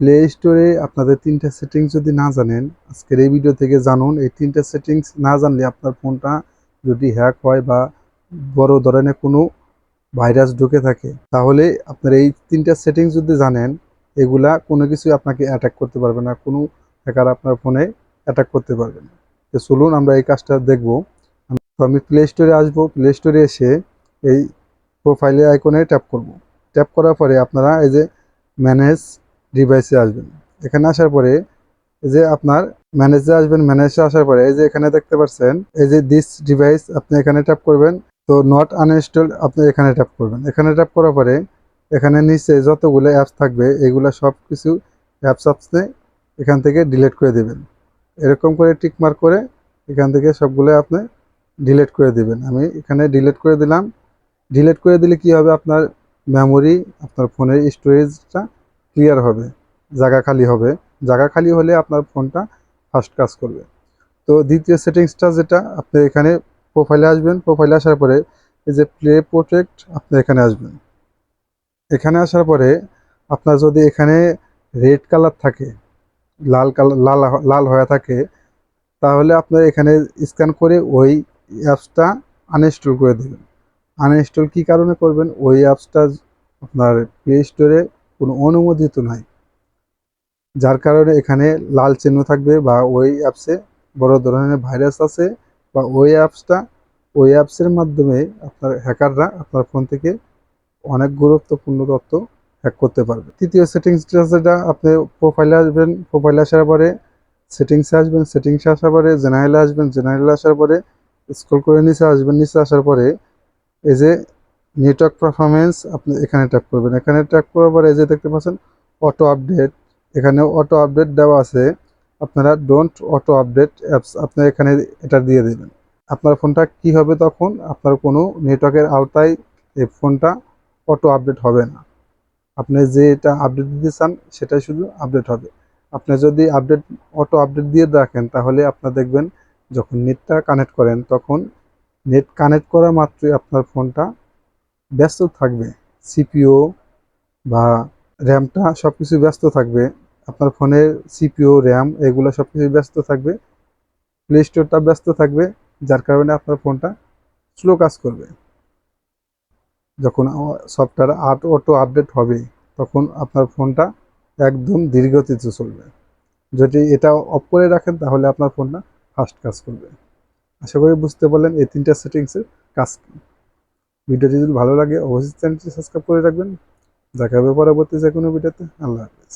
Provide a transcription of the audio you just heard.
Play স্টোরে আপনাদের তিনটা সেটিংস যদি না জানেন, আজকের এই ভিডিও থেকে জানুন। এই তিনটা সেটিংস না জানলে আপনার ফোনটা যদি হ্যাক হয় বা বড় ধরনের কোনো ভাইরাস ঢুকে থাকে, তাহলে আপনার এই তিনটা সেটিংস যদি জানেন, এগুলা কোনো কিছুই আপনাকে অ্যাটাক করতে পারবে না। কোনো হ্যাকার আপনার ফোনে অ্যাটাক করতে পারবে না। তো চলুন আমরা এই কাজটা দেখব। আমি প্লে স্টোরে আসব। প্লে স্টোরে এসে এই প্রোফাইলে আইকনে ট্যাপ করব। ট্যাপ করার পরে আপনারা এই যে ম্যানেজ ডিভাইসে আসবেন। এখানে আসার পরে যে আপনার ম্যানেজে আসবেন ম্যানেজে আসার পরে এই যে এখানে দেখতে পাচ্ছেন এই যে দিস ডিভাইস আপনি এখানে ট্যাপ করবেন, তো নট আনইনস্টল আপনি এখানে ট্যাপ করবেন। এখানে ট্যাপ করার পরে এখানে নিচে যতগুলো অ্যাপস থাকবে, এগুলো সব কিছু অ্যাপস আপনি এখান থেকে ডিলিট করে দেবেন। এরকম করে টিক মার্ক করে এখান থেকে সবগুলো আপনি ডিলিট করে দেবেন। আমি এখানে ডিলিট করে দিলাম। ডিলিট করে দিলে কি হবে? আপনার মেমোরি আপনার ফোনের স্টোরেজটা ক্লিয়ার হবে, জায়গা খালি হবে। জায়গা খালি হলে আপনার ফোনটা ফাস্ট কাজ করবে। তো দ্বিতীয় সেটিংসটা যেটা, আপনি এখানে প্রোফাইলে আসবেন। প্রোফাইলে আসার পরে এই যে প্লে প্রোটেক্ট আপনি এখানে আসবেন। এখানে আসার পরে আপনার যদি এখানে রেড কালার থাকে, লাল কালার লাল লাল হয়ে থাকে, তাহলে আপনার এখানে স্ক্যান করে ওই অ্যাপসটা আনইনস্টল করে দেবেন। আনইনস্টল কী কারণে করবেন? ওই অ্যাপসটা আপনার প্লে স্টোরে কোনো অনুমোদিত নয়। যার কারণে এখানে লাল চিহ্ন থাকবে বা ওই অ্যাপসে বড় ধরনের ভাইরাস আছে বা ওই অ্যাপসটা ওই অ্যাপসের মাধ্যমে আপনার হ্যাকাররা আপনার ফোন থেকে অনেক গুরুত্বপূর্ণ তথ্য হ্যাক করতে পারবে। তৃতীয় সেটিংস যেটা আপনি প্রোফাইলে আসবেন প্রোফাইলে আসার পরে সেটিংসে আসবেন সেটিংসে আসার পরে জেনারেলে আসবেন, জেনারেলে আসার পরে স্ক্রল করে নিচে আসবেন, নিচে আসার পরে এই যে নেটওয়ার্ক পারফরমেন্স আপনি এখানে ট্যাপ করবেন। এখানে ট্যাপ করার পরে যে দেখতে পাচ্ছেন অটো আপডেট এখানে অটো আপডেট দেওয়া আছে। আপনারা ডোন্ট অটো আপডেট অ্যাপস আপনি এখানে এটা দিয়ে দেবেন। আপনার ফোনটা কি হবে তখন? আপনার কোনো নেটওয়ার্কের আওতায় এই ফোনটা অটো আপডেট হবে না। আপনি যে এটা আপডেট দিতে চান, সেটাই শুধু আপডেট হবে। আপনি যদি আপডেট অটো আপডেট দিয়ে রাখেন, তাহলে আপনার দেখবেন যখন নেটটা কানেক্ট করেন, তখন নেট কানেক্ট করা মাত্রই আপনার ফোনটা ব্যস্ত থাকবে সিপিও বা র্যামটা সব কিছু ব্যস্ত থাকবে, আপনার ফোনের সিপিও র্যাম এগুলো সব কিছু ব্যস্ত থাকবে প্লে স্টোরটা ব্যস্ত থাকবে, যার কারণে আপনার ফোনটা স্লো কাজ করবে। যখন সফটওয়্যার আট অটো আপডেট হবে, তখন আপনার ফোনটা একদম ধীরগতিতে চলবে। যদি এটা অফ করে রাখেন, তাহলে আপনার ফোনটা ফাস্ট কাজ করবে। আশা করি বুঝতে পারলেন এই তিনটা সেটিংসের কাজ কী। ভিডিওটি যদি ভালো লাগে, অবশ্যই চ্যানেলটি সাবস্ক্রাইব করে রাখবেন। দেখা হবে পরবর্তী যে কোনো ভিডিওতে। আল্লাহ হাফেজ।